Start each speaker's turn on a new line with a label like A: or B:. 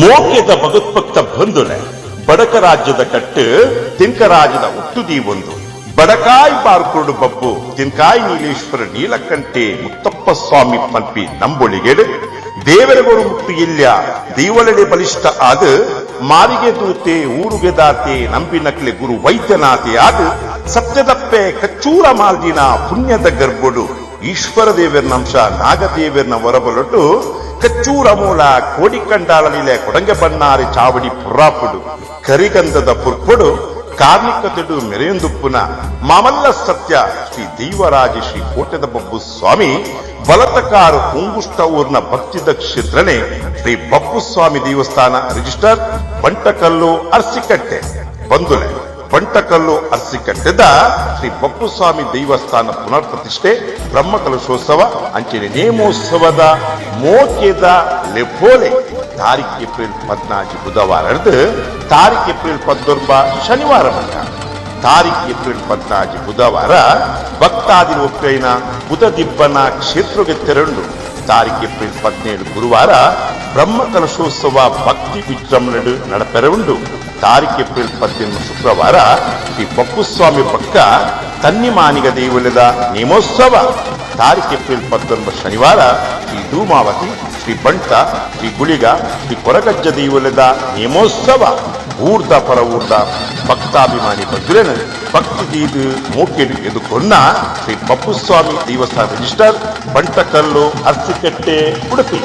A: ಮೋಕ್ಯದ ಭಗತ್ಭಕ್ತ ಬಂಧುನೆ ಬಡಕ ರಾಜ್ಯದ ಕಟ್ಟು ತಿನ್ಕ ರಾಜ್ಯದ ಹುಟ್ಟುದಿ ಒಂದು. ಬಡಕಾಯ್ ಪಾರ್ಕೊಡು ಬಬ್ಬು, ತಿಂಕಾಯಿ ನೀಲೇಶ್ವರ ನೀಲಕಂಠೆ ಮುತ್ತಪ್ಪ ಸ್ವಾಮಿ ಪಂಪಿ ನಂಬೊಳಿಗೆಡು ದೇವರವರು ಮುಕ್ತಿ ಇಲ್ಲ ದೇವಳಡೆ ಬಲಿಷ್ಠ ಆದ, ಮಾರಿಗೆ ದೂತೆ ಊರುಗೆ ದಾತೆ ನಂಬಿನಕ್ಲೆ ಗುರು ವೈದ್ಯನಾಥೆ ಆದ, ಸತ್ಯದಪ್ಪೆ ಕಚ್ಚೂರ ಮಾಲ್ದಿನ ಪುಣ್ಯದ ಗರ್ಭುಡು ಈಶ್ವರ ದೇವರ ಅಂಶ ನಾಗದೇವರನ ಹೊರಬಲೊಟ್ಟು ಕಚ್ಚೂರ ಮೂಲ ಕೋಡಿಕಂಡಾಳಲಿಲೆ ಕೊಡಂಗೆ ಬಣ್ಣಾರಿ ಚಾವಡಿ ಪುರ್ರಾಪುಡು ಕರಿಗಂಧದ ಪುರ್ಪುಡು ಕಾರ್ಮಿಕತೆಡು ಮೆರೆಯೊಂದುಪ್ಪುನ ಮಾಮಲ್ಲ ಸತ್ಯ ಶ್ರೀ ದೇವರಾಜ ಶ್ರೀ ಕೋಟೆದ ಬಬ್ಬು ಸ್ವಾಮಿ, ಬಲತಕಾರು ಕುಂಗುಷ್ಟ ಊರ್ನ ಭಕ್ತಿದ ಕ್ಷೇತ್ರನೇ ಶ್ರೀ ಬಪ್ಪು ಸ್ವಾಮಿ ದೇವಸ್ಥಾನ ರಿಜಿಸ್ಟರ್ ಬಂಟಕಲ್ಲು ಅರ್ಸಿಕಟ್ಟೆ, ಬಂದುಲೆ. ಬಂಟಕಲ್ಲು ಅರ್ಸಿಕಟ್ಟೆದ ಶ್ರೀ ಬಪ್ಪುಸ್ವಾಮಿ ದೇವಸ್ಥಾನ ಪುನರ್ ಪ್ರತಿಷ್ಠೆ ಬ್ರಹ್ಮಕಲಶೋತ್ಸವ ಅಂಚನೆ ನೇಮೋತ್ಸವದ ಮೋಕೆದ ಲೆಫೋಲೆ ತಾರೀಖ್ ಏಪ್ರಿಲ್ ಪದ್ನಾಲ್ಕು ಬುಧವಾರ ತಾರೀಖ್ ಏಪ್ರಿಲ್ ಪದ್ದೊಂಬ ಶನಿವಾರ ಬಂದ ತಾರೀಖ್ ಏಪ್ರಿಲ್ ಪದ್ನಾಲ್ಕು ಬುಧವಾರ ಭಕ್ತಾದಿ ಒಪ್ಪೈನ ಬುಧ ದಿಬ್ಬನ ಕ್ಷೇತ್ರಕ್ಕೆ ತೆರಳು ತಾರೀಖ್ ಏಪ್ರಿಲ್ ಪದಿನೇಳು ಗುರುವಾರ ಬ್ರಹ್ಮ ಕಲಶೋತ್ಸವ ಭಕ್ತಿ ವಿಜೃಂಭಣೆಡು ನಡಪೆರವುಂಡು తారీఖు ఏప్రిల్ పద్దెనిమిది శుక్రవార ఈ పప్పుస్వామి పక్క తన్ని మానిగ దేవులద నేమోత్సవ తారీఖు ఏప్రిల్ పద్దెనిమిది శనివార శ్రీ ధూమావతి శ్రీ బంట శ్రీ గుళిగ శ్రీ కొరగజ్జ దేవులద నేమోత్సవ ఊర్ద పర ఊర్ద భక్తాభిమాని భద్రులను భక్తి దీదు మోకెడు ఎదుకున్న శ్రీ పప్పుస్వామి దేవస్థాన రిజిస్టర్ బంట కల్లు అర్చి కట్టే ఉడిపి.